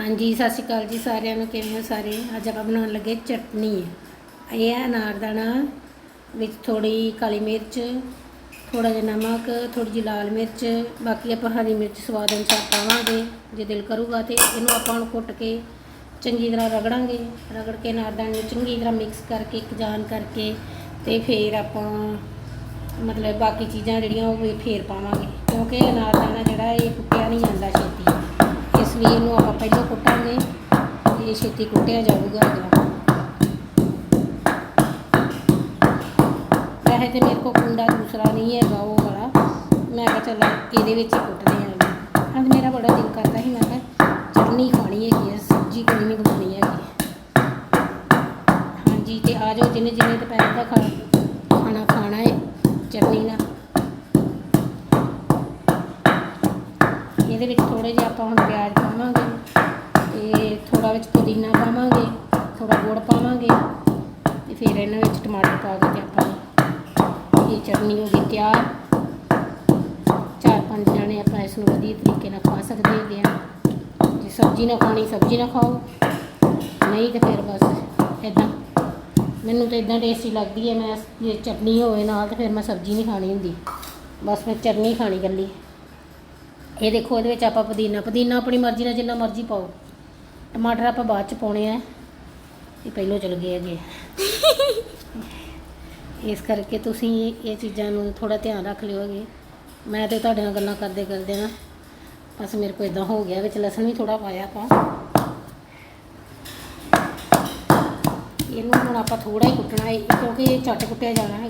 ਹਾਂਜੀ, ਸਤਿ ਸ਼੍ਰੀ ਅਕਾਲ ਜੀ ਸਾਰਿਆਂ ਨੂੰ। ਕਿਵੇਂ ਹੋ ਸਾਰੇ? ਅੱਜ ਆਪਾਂ ਬਣਾਉਣ ਲੱਗੇ ਚਟਨੀ। ਇਹ ਹੈ ਅਨਾਰਦਾਣਾ ਵਿੱਚ ਥੋੜੀ ਕਾਲੀ ਮਿਰਚ ਥੋੜਾ ਜਿਹਾ ਨਮਕ ਥੋੜੀ ਜਿਹੀ ਲਾਲ ਮਿਰਚ, ਬਾਕੀ ਆਪਾਂ ਹਰੀ ਮਿਰਚ ਸਵਾਦ ਅਨੁਸਾਰ ਪਾਵਾਂਗੇ, ਜੇ ਦਿਲ ਕਰੂਗਾ ਤੇ ਇਹਨੂੰ ਆਪਾਂ ਹੁਣ ਕੁੱਟ ਕੇ ਚੰਗੀ ਤਰ੍ਹਾਂ ਰਗੜਾਂਗੇ। ਰਗੜ ਕੇ ਅਨਾਰਦਾਣੇ ਨੂੰ ਚੰਗੀ ਤਰ੍ਹਾਂ ਮਿਕਸ ਕਰਕੇ ਇੱਕ ਜਾਨ ਕਰਕੇ ਤੇ ਫਿਰ ਆਪਾਂ ਮਤਲਬ ਬਾਕੀ ਚੀਜ਼ਾਂ ਜਿਹੜੀਆਂ ਉਹ ਵੀ ਫੇਰ ਪਾਵਾਂਗੇ, ਕਿਉਂਕਿ ਅਨਾਰਦਾਣਾ ਜਿਹੜਾ ਇਹ ਕੁੱਟਿਆ ਨਹੀਂ ਜਾਂਦਾ ਛੇਤੀ। ਇਸ ਇਹਨੂੰ ਆਪਾਂ ਪਹਿਲਾਂ ਕੁੱਟਾਂਗੇ ਇਹ ਛੇਤੀ ਕੁੱਟਿਆ ਜਾਊਗਾ ਅਗਲਾ। ਵੈਸੇ ਤੇ ਮੇਰੇ ਕੋਲ ਕੁੰਡਾ ਦੂਸਰਾ ਨਹੀਂ ਹੈਗਾ ਉਹ ਵਾਲਾ। ਮੈਂ ਕਿਹਾ ਚੱਲ ਇਹਦੇ ਵਿੱਚ ਹੀ ਕੁੱਟਦੇ ਆਂ ਅੱਜ ਮੇਰਾ ਬੜਾ ਦਿਲ ਕਰਦਾ ਸੀ, ਮੈਂ ਕਿਹਾ ਚਟਨੀ ਖਾਣੀ ਹੈਗੀ ਆ, ਸਬਜ਼ੀ ਕੋਈ ਨਹੀਂ ਬਣਾਉਣੀ ਹੈਗੀ ਹਾਂਜੀ, ਤੇ ਆ ਜਾਓ ਜਿਹਨੇ ਜਿਹਨੇ ਦੁਪਹਿਰ ਦਾ ਖਾ ਖਾਣਾ ਖਾਣਾ ਹੈ, ਚਟਨੀ ਨਾਲ। ਇਹਦੇ ਵਿੱਚ ਥੋੜੇ ਜਿਹਾ ਆਪਾਂ ਹੁਣ ਪਿਆਜ਼ ਪਾਵਾਂਗੇ ਤੇ ਥੋੜਾ ਵਿੱਚ ਪੁਦੀਨਾ ਪਾਵਾਂਗੇ ਥੋੜਾ ਗੁੜ ਪਾਵਾਂਗੇ ਤੇ ਫਿਰ ਇਹਨਾਂ ਵਿੱਚ ਟਮਾਟਰ ਪਾ ਕੇ ਤੇ ਆਪਾਂ ਇਹ ਚਟਨੀ ਹੋ ਗਈ ਤਿਆਰ। ਚਾਰ ਪੰਜ ਜਣੇ ਆਪਾਂ ਇਸ ਨੂੰ ਵਧੀਆ ਤਰੀਕੇ ਨਾਲ ਖਾ ਸਕਦੇ ਹੈਗੇ ਆ। ਜੇ ਸਬਜ਼ੀ ਨਾ ਖਾਣੀ, ਸਬਜ਼ੀ ਨਾ ਖਾਓ। ਨਹੀਂ ਤੇ ਫਿਰ ਬਸ ਇਦਾਂ ਮੈਨੂੰ ਤਾਂ ਇਦਾਂ ਟੇਸਟੀ ਲੱਗਦੀ ਹੈ, ਮੈਂ ਜੇ ਚਟਨੀ ਹੋਵੇ ਨਾਲ ਤੇ ਫਿਰ ਮੈਂ ਸਬਜ਼ੀ ਨਹੀਂ ਖਾਣੀ ਹੁੰਦੀ। ਬਸ ਮੈਂ ਚਟਨੀ ਖਾਣੀ ਇਕੱਲੀ। ਇਹ ਦੇਖੋ, ਇਹਦੇ ਵਿੱਚ ਆਪਾਂ ਪੁਦੀਨਾ ਪੁਦੀਨਾ ਆਪਣੀ ਮਰਜ਼ੀ ਨਾਲ ਜਿੰਨਾ ਮਰਜ਼ੀ ਪਾਓ। ਟਮਾਟਰ ਆਪਾਂ ਬਾਅਦ ਚ ਪਾਉਣੇ ਆ। ਇਹ ਪਹਿਲੋਂ ਚਲ ਗਏ ਹੈਗੇ। ਇਸ ਕਰਕੇ ਤੁਸੀਂ ਇਹ ਚੀਜ਼ਾਂ ਨੂੰ ਥੋੜਾ ਧਿਆਨ ਰੱਖ ਲਿਓਗੇ ਮੈਂ ਤੇ ਤੁਹਾਡੇ ਨਾਲ ਗੱਲਾਂ ਕਰਦੇ ਕਰਦੇ ਨਾ, ਬਸ ਮੇਰੇ ਕੋਲ ਇਦਾਂ ਹੋ ਗਿਆ, ਵਿੱਚ ਲਸਣ ਵੀ ਥੋੜਾ ਪਾਇਆ ਆਪਾਂ। ਇਹਨੂੰ ਹੁਣ ਆਪਾਂ ਥੋੜਾ ਹੀ ਕੁੱਟਣਾ ਹੈ, ਕਿਉਂਕਿ ਇਹ ਝੱਟ ਕੁੱਟਿਆ ਜਾਣਾ ਹੈ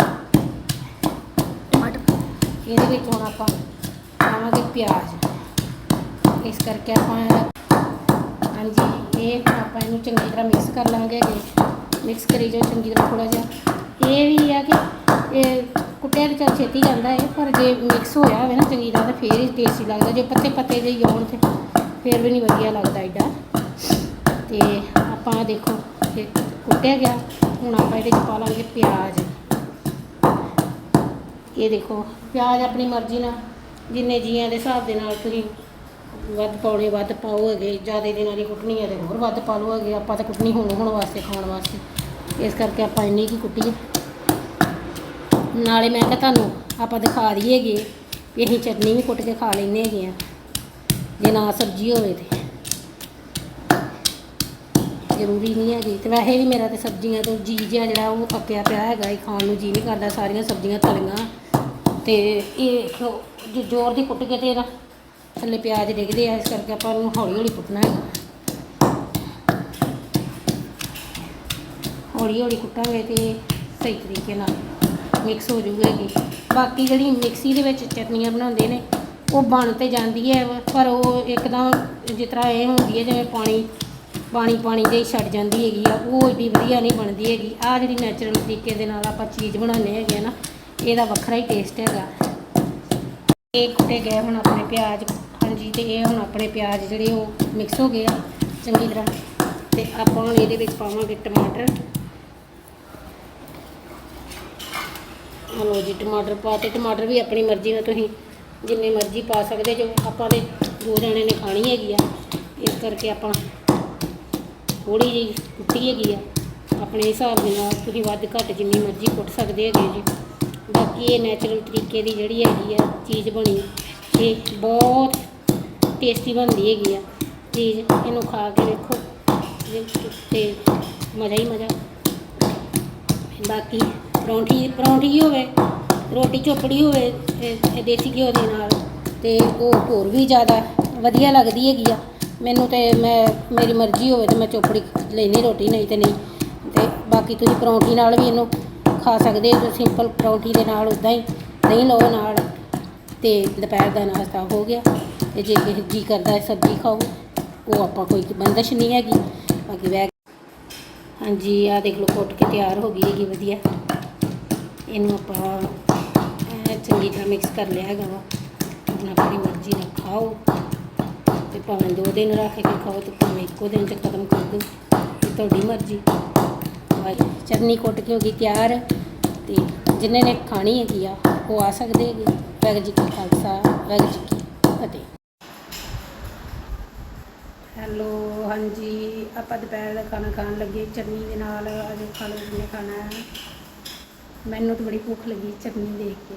ਟਮਾਟਰ ਇਹਦੇ ਵਿੱਚ ਹੁਣ ਆਪਾਂ ਪਾਵਾਂਗੇ ਪਿਆਜ਼। ਇਸ ਕਰਕੇ ਆਪਾਂ ਹਾਂਜੀ, ਇਹ ਆਪਾਂ ਇਹਨੂੰ ਚੰਗੀ ਤਰ੍ਹਾਂ ਮਿਕਸ ਕਰ ਲਾਂਗੇ ਮਿਕਸ ਕਰੀ ਜਾਓ ਚੰਗੀ ਤਰ੍ਹਾਂ ਥੋੜਾ ਜਿਹਾ। ਇਹ ਵੀ ਆ ਕਿ ਇਹ ਕੁੱਟਿਆ ਤੇ ਚੱਲ ਛੇਤੀ ਜਾਂਦਾ ਹੈ ਪਰ ਜੇ ਮਿਕਸ ਹੋਇਆ ਹੋਵੇ ਨਾ ਚੰਗੀ ਤਰ੍ਹਾਂ ਤਾਂ ਫੇਰ ਹੀ ਟੇਸਟੀ ਲੱਗਦਾ। ਜੇ ਪੱਤੇ ਪੱਤੇ ਜਿਹੇ ਹੋਣ ਤੇ ਫੇਰ ਵੀ ਨਹੀਂ ਵਧੀਆ ਲੱਗਦਾ ਐਡਾ ਤੇ ਆਪਾਂ ਦੇਖੋ, ਇਹ ਕੁੱਟਿਆ ਗਿਆ। ਹੁਣ ਆਪਾਂ ਇਹਦੇ ਚ ਪਾ ਲਾਂਗੇ ਪਿਆਜ਼। ਇਹ ਦੇਖੋ, ਪਿਆਜ਼ ਆਪਣੀ ਮਰਜ਼ੀ ਨਾਲ ਜਿੰਨੇ ਜੀਆਂ ਦੇ ਹਿਸਾਬ ਦੇ ਨਾਲ ਤੁਸੀਂ ਵੱਧ ਪਾਉਣੇ, ਵੱਧ ਪਾਓ ਹੈਗੇ ਜ਼ਿਆਦਾ ਦਿਨਾਂ ਦੀ ਕੁੱਟਣੀ ਹੈ ਤੇ ਹੋਰ ਵੱਧ ਪਾ ਲਓ ਹੈਗੇ ਆਪਾਂ ਤਾਂ ਕੁੱਟਣੀ ਹੁਣ ਹੁਣ ਵਾਸਤੇ, ਖਾਣ ਵਾਸਤੇ। ਇਸ ਕਰਕੇ ਆਪਾਂ ਇੰਨੀ ਕੀ ਕੁੱਟੀ ਨਾਲੇ ਮੈਂ ਕਿਹਾ ਤੁਹਾਨੂੰ ਆਪਾਂ ਦਿਖਾ ਦਈਏ ਹੈਗੇ ਵੀ ਅਸੀਂ ਚਟਨੀ ਵੀ ਕੁੱਟ ਕੇ ਖਾ ਲੈਂਦੇ ਹੈਗੇ ਆ, ਜੇ ਨਾ ਸਬਜ਼ੀ ਹੋਵੇ ਤੇ। ਜ਼ਰੂਰੀ ਨਹੀਂ ਹੈਗੀ। ਤੇ ਵੈਸੇ ਵੀ ਮੇਰਾ ਤੇ ਸਬਜ਼ੀਆਂ ਤੋਂ ਜੀ ਜਿਹਾ ਜਿਹੜਾ ਉਹ ਅੱਕਿਆ ਪਿਆ ਹੈਗਾ, ਇਹ ਖਾਣ ਨੂੰ ਜੀ ਨਹੀਂ ਕਰਦਾ, ਸਾਰੀਆਂ ਸਬਜ਼ੀਆਂ ਤਲੀਆਂ। ਤੇ ਇਹ ਖੋ- ਜ਼ੋਰ ਦੀ ਕੁੱਟ ਕੇ ਤੇ ਇਹਦਾ ਥੱਲੇ ਪਿਆਜ਼ ਡਿੱਗਦੇ ਆ, ਇਸ ਕਰਕੇ ਆਪਾਂ ਨੂੰ ਹੌਲੀ ਹੌਲੀ ਕੁੱਟਣਾ ਹੈਗਾ ਹੌਲੀ ਹੌਲੀ ਕੁੱਟਾਂਗੇ ਤੇ ਸਹੀ ਤਰੀਕੇ ਨਾਲ ਮਿਕਸ ਹੋ ਜੂਗਾ ਜੂਗੀ ਬਾਕੀ ਜਿਹੜੀ ਮਿਕਸੀ ਦੇ ਵਿੱਚ ਚਟਨੀਆਂ ਬਣਾਉਂਦੇ ਨੇ, ਉਹ ਬਣ ਤੇ ਜਾਂਦੀ ਹੈ, ਪਰ ਉਹ ਇੱਕਦਮ ਜਿਸ ਤਰ੍ਹਾਂ ਇਹ ਹੁੰਦੀ ਹੈ, ਜਿਵੇਂ ਪਾਣੀ ਪਾਣੀ ਪਾਣੀ ਦੇ ਛੱਡ ਜਾਂਦੀ ਹੈਗੀ ਆ, ਉਹ ਏਡੀ ਵਧੀਆ ਨਹੀਂ ਬਣਦੀ ਹੈਗੀ। ਆ ਜਿਹੜੀ ਨੈਚੁਰਲ ਤਰੀਕੇ ਦੇ ਨਾਲ ਆਪਾਂ ਚੀਜ਼ ਬਣਾਉਂਦੇ ਹੈਗੇ ਆ ਨਾ ਇਹਦਾ ਵੱਖਰਾ ਹੀ ਟੇਸਟ ਹੈਗਾ। ਇਹ ਕੁੱਟੇ ਗਏ ਹੁਣ ਆਪਣੇ ਪਿਆਜ਼, ਹਾਂਜੀ, ਤੇ ਇਹ ਹੁਣ ਆਪਣੇ ਪਿਆਜ਼ ਜਿਹੜੇ ਉਹ ਮਿਕਸ ਹੋ ਗਏ ਆ, ਚੰਗੀ ਤਰ੍ਹਾਂ। ਤੇ ਆਪਾਂ ਹੁਣ ਇਹਦੇ ਵਿੱਚ ਪਾਵਾਂਗੇ ਟਮਾਟਰ। ਹਲੋ ਜੀ, ਟਮਾਟਰ ਪਾ ਤੇ ਟਮਾਟਰ ਵੀ ਆਪਣੀ ਮਰਜ਼ੀ ਨਾਲ ਤੁਸੀਂ ਜਿੰਨੇ ਮਰਜ਼ੀ ਪਾ ਸਕਦੇ ਜੋ ਆਪਾਂ ਦੇ ਦੋ ਜਣੇ ਨੇ ਖਾਣੀ ਹੈਗੀ ਆ। ਇਸ ਕਰਕੇ ਆਪਾਂ ਥੋੜੀ ਜਿਹੀ ਕੁੱਟੀ ਹੈਗੀ ਆ। ਆਪਣੇ ਹਿਸਾਬ ਦੇ ਨਾਲ ਤੁਸੀਂ ਵੱਧ ਘੱਟ ਜਿੰਨੀ ਮਰਜ਼ੀ ਕੁੱਟ ਸਕਦੇ ਹੈਗੇ ਜੀ। ਬਾਕੀ ਇਹ ਨੈਚੁਰਲ ਤਰੀਕੇ ਦੀ ਜਿਹੜੀ ਹੈਗੀ ਆ ਚੀਜ਼ ਬਣੀ। ਇਹ ਬਹੁਤ ਟੇਸਟੀ ਬਣਦੀ ਹੈਗੀ ਆ। ਚੀਜ਼ ਇਹਨੂੰ ਖਾ ਕੇ ਵੇਖੋ ਜੇ- ਤੇ ਮਜ਼ਾ ਹੀ ਮਜ਼ਾ। ਬਾਕੀ ਪਰੌਂਠੀ ਪਰੌਂਠੀ ਹੋਵੇ? ਰੋਟੀ ਚੋਪੜੀ ਹੋਵੇ ਇਹ- ਇਹ ਦੇਸੀ ਘਿਓ ਦੇ ਨਾਲ ਤੇ ਉਹ ਹੋਰ ਵੀ ਜ਼ਿਆਦਾ ਵਧੀਆ ਲੱਗਦੀ ਹੈਗੀ ਆ। ਮੈਨੂੰ ਤੇ ਮੈਂ, ਮੇਰੀ ਮਰਜ਼ੀ ਹੋਵੇ ਤੇ ਮੈਂ ਚੋਪੜੀ ਲੈਣੀ ਰੋਟੀ, ਨਹੀਂ ਤੇ ਨਹੀਂ। ਤੇ ਬਾਕੀ ਤੁਸੀਂ ਪਰੌਂਠੀ ਨਾਲ ਵੀ ਇਹਨੂੰ ਖਾ ਸਕਦੇ ਹੋ ਸਿੰਪਲ ਪਰੌਂਠੀ ਦੇ ਨਾਲ ਉਦਾਂ ਹੀ ਦਹੀਂ ਲਓ ਨਾਲ ਤੇ ਦੁਪਹਿਰ ਦਾ ਨਾਸ਼ਤਾ ਹੋ ਗਿਆ। ਤੇ ਜੇ ਕਿਸੇ ਜੀ ਕਰਦਾ ਹੈ ਸਬਜ਼ੀ ਖਾਓ, ਉਹ ਆਪਾਂ ਕੋਈ ਬੰਦਸ਼ ਨਹੀਂ ਹੈਗੀ। ਬਾਕੀ ਵੈ ਹਾਂਜੀ ਆ ਦੇਖ ਲਓ ਕੁੱਟ ਕੇ ਤਿਆਰ ਹੋ ਗਈ ਹੈਗੀ, ਵਧੀਆ। ਇਹਨੂੰ ਆਪਾਂ ਚੰਗੀ ਤਰ੍ਹਾਂ ਮਿਕਸ ਕਰ ਲਿਆ ਹੈਗਾ ਵਾ। ਹੁਣ ਆਪਣੀ ਮਰਜ਼ੀ ਨਾਲ ਖਾਓ ਤੇ ਭਾਵੇਂ ਦੋ ਦਿਨ ਰੱਖ ਕੇ ਖਾਓ ਤੇ ਭਾਵੇਂ ਇੱਕੋ ਦਿਨ ਚ ਖਤਮ ਕਰ ਦਿਓ, ਇਹ ਤੁਹਾਡੀ ਮਰਜ਼ੀ। ਵਾਹ ਚਟਨੀ ਕੁੱਟ ਕੇ ਹੋ ਗਈ ਤਿਆਰ। ਤੇ ਜਿਨ੍ਹਾਂ ਨੇ ਖਾਣੀ ਹੈਗੀ ਆ, ਉਹ ਆ ਸਕਦੇ ਹੈਗੇ। ਵਾਹਿਗੁਰੂ ਜੀ ਕਾ ਖਾਲਸਾ ਵਾਹਿਗੁਰੂ ਜੀ ਕੀ ਫਤਿਹ। ਹੈਲੋ, ਹਾਂਜੀ। ਆਪਾਂ ਦੁਪਹਿਰ ਦਾ ਖਾਣਾ ਖਾਣ ਲੱਗੇ। ਚਟਨੀ ਦੇ ਨਾਲ ਅੱਜ ਖਾ ਲਓ ਖਾਣਾ ਮੈਨੂੰ ਤਾਂ ਬੜੀ ਭੁੱਖ ਲੱਗੀ ਚਟਨੀ ਦੇਖ ਕੇ।